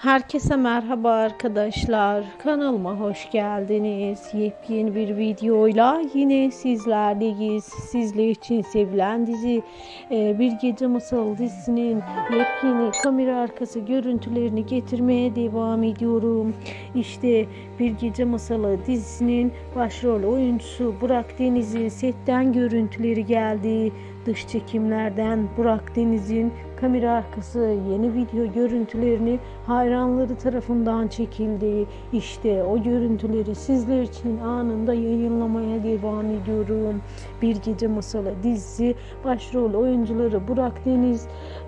Herkese merhaba arkadaşlar. Kanalıma hoş geldiniz. Yepyeni bir videoyla yine sizlerleyiz. Sizler için sevilen dizi e, Bir Gece Masalı dizisinin yepyeni kamera arkası görüntülerini getirmeye devam ediyorum. İşte Bir Gece Masalı dizisinin başrol oyuncusu Burak Deniz'in setten görüntüleri geldi. Dış çekimlerden Burak Deniz'in kamera arkası yeni video görüntülerini hayranları tarafından çekildi. İşte o görüntüleri sizler için anında yayınlamaya devam ediyorum. Bir Gece Masalı dizisi başrol oyuncuları Burak Deniz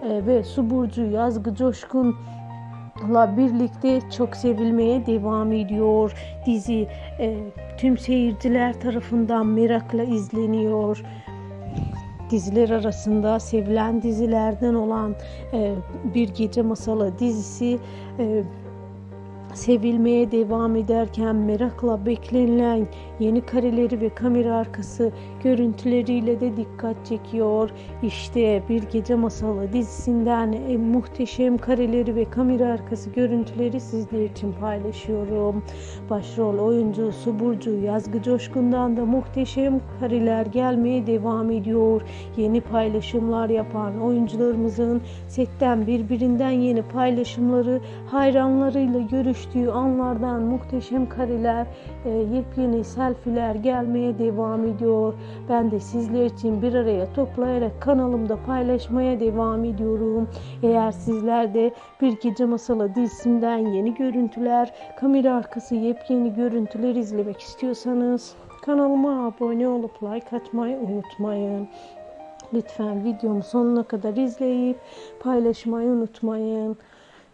e, ve Su Burcu Yazgı Coşkun la birlikte çok sevilmeye devam ediyor. Dizi e, tüm seyirciler tarafından merakla izleniyor diziler arasında sevilen dizilerden olan e, Bir Gece Masalı dizisi e, sevilmeye devam ederken merakla beklenilen yeni kareleri ve kamera arkası görüntüleriyle de dikkat çekiyor. İşte Bir Gece Masalı dizisinden e, muhteşem kareleri ve kamera arkası görüntüleri sizler için paylaşıyorum. Başrol oyuncusu Burcu Yazgı Coşkun'dan da muhteşem kareler gelmeye devam ediyor. Yeni paylaşımlar yapan oyuncularımızın setten birbirinden yeni paylaşımları hayranlarıyla görüştüğü anlardan muhteşem kareler, e, yepyeni selfiler gelmeye devam ediyor. Ben de sizler için bir araya toplayarak kanalımda paylaşmaya devam ediyorum. Eğer sizler de Bir Gece Masalı dizisinden yeni görüntüler, kamera arkası yepyeni görüntüler izlemek istiyorsanız kanalıma abone olup like atmayı unutmayın. Lütfen videomu sonuna kadar izleyip paylaşmayı unutmayın.